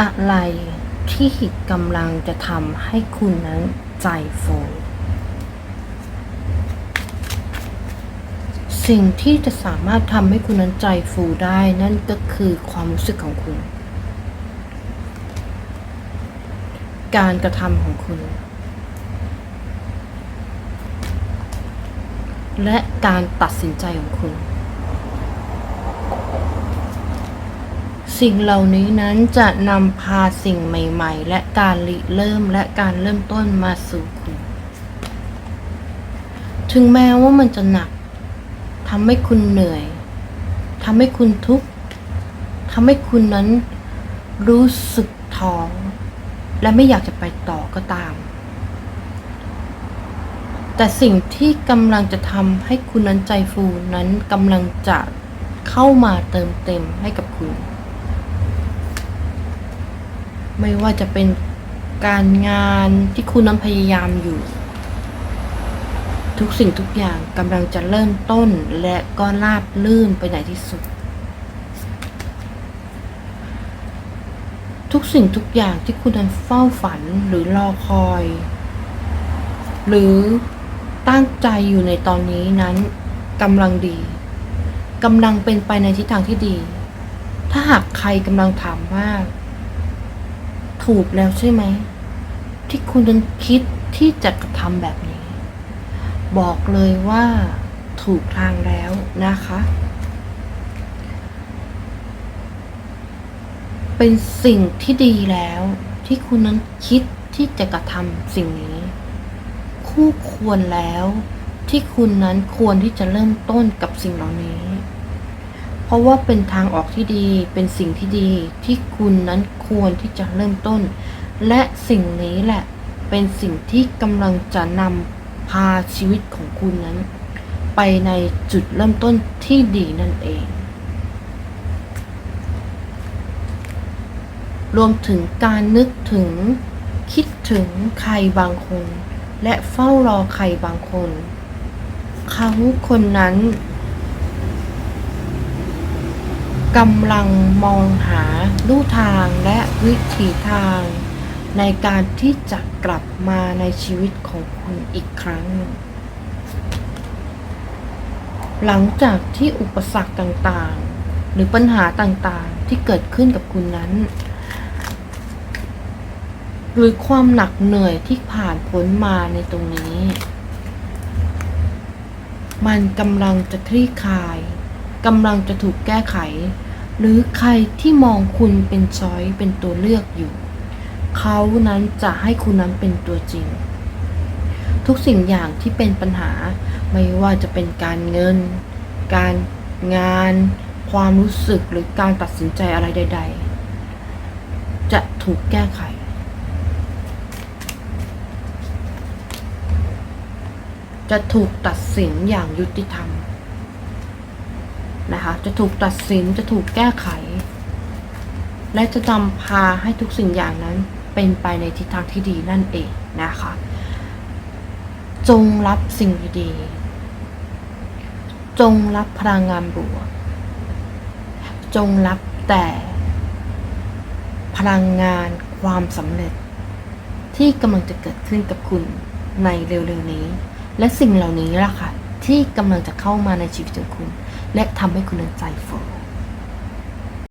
อะไรที่กำลังจะทำให้คุณนั้นใจฟูสิ่งที่จะสามารถทำให้คุณนั้นใจฟูได้นั่นก็คือความรู้สึกของคุณ การกระทำของคุณ และการตัดสินใจของคุณ สิ่งเหล่านี้นั้นจะนำพาสิ่งใหม่ ๆ และการริเริ่มและการเริ่มต้นมาสู่คุณ ถึงแม้ว่ามันจะหนักทำให้คุณเหนื่อยทำให้คุณทุกข์ทำให้คุณนั้นรู้สึกท้อและไม่อยากจะไปต่อก็ตาม แต่สิ่งที่กำลังจะทำให้คุณนั้นใจฟูนั้นกำลังจะเข้ามาเติมเต็มให้กับคุณ ไม่ว่าจะเป็นการงานที่คุณนั้นพยายามอยู่ ทุกสิ่งทุกอย่างกำลังจะเริ่มต้นและก็ราบลื่นไปไหนที่สุด ทุกสิ่งทุกอย่างที่คุณนั้นเฝ้าฝันหรือรอคอย หรือตั้งใจอยู่ในตอนนี้นั้นกำลังดีกำลังเป็นไปในทิศทางที่ดี ถ้าหากใครกำลังถามว่า ถูกแล้วใช่ไหม ที่คุณนั้นคิดที่จะกระทำแบบนี้ บอกเลยว่าถูกทางแล้วนะคะ เป็นสิ่งที่ดีแล้วที่คุณนั้นคิดที่จะกระทำสิ่งนี้ คู่ควรแล้วที่คุณนั้นควรที่จะเริ่มต้นกับสิ่งเหล่านี้ เพราะว่าเป็นทางออกที่ดีเป็นสิ่งที่ดีที่คุณนั้นควรที่จะเริ่มต้น และสิ่งนี้แหละเป็นสิ่งที่กำลังจะนำพาชีวิตของคุณนั้น ไปในจุดเริ่มต้นที่ดีนั่นเอง รวมถึงการนึกถึงคิดถึงใครบางคน และเฝ้ารอใครบางคน เขาคนนั้น กำลังมองหาลู่ทางและวิถีทาง ในการที่จะกลับมาในชีวิตของคุณอีกครั้ง หลังจากที่อุปสรรคต่างๆ หรือปัญหาต่างๆที่เกิดขึ้นกับคุณนั้น หรือความหนักเหนื่อยที่ผ่านพ้นมาในตรงนี้ มันกำลังจะคลี่คลาย กำลังจะถูกแก้ไข หรือใครที่มองคุณเป็นช้อยเป็นตัวเลือกอยู่ เขานั้นจะให้คุณนั้นเป็นตัวจริง ทุกสิ่งอย่างที่เป็นปัญหาไม่ว่าจะเป็นการเงิน การงาน ความรู้สึกหรือการตัดสินใจอะไรใด ๆ จะถูกแก้ไขจะถูกตัดสินอย่างยุติธรรม นะคะ จะถูกตัดสินจะถูกแก้ไข และจะนำพาให้ทุกสิ่งอย่างนั้นเป็นไปในทิศทางที่ดีนั่นเองนะคะ จงรับสิ่งดีๆจงรับพลังงานบวก จงรับแต่พลังงานความสำเร็จ ที่กำลังจะเกิดขึ้นกับคุณในเร็วๆนี้ และสิ่งเหล่านี้ล่ะค่ะที่กำลังจะเข้ามาในชีวิตของคุณ และทำให้คุณนั้นใจฟู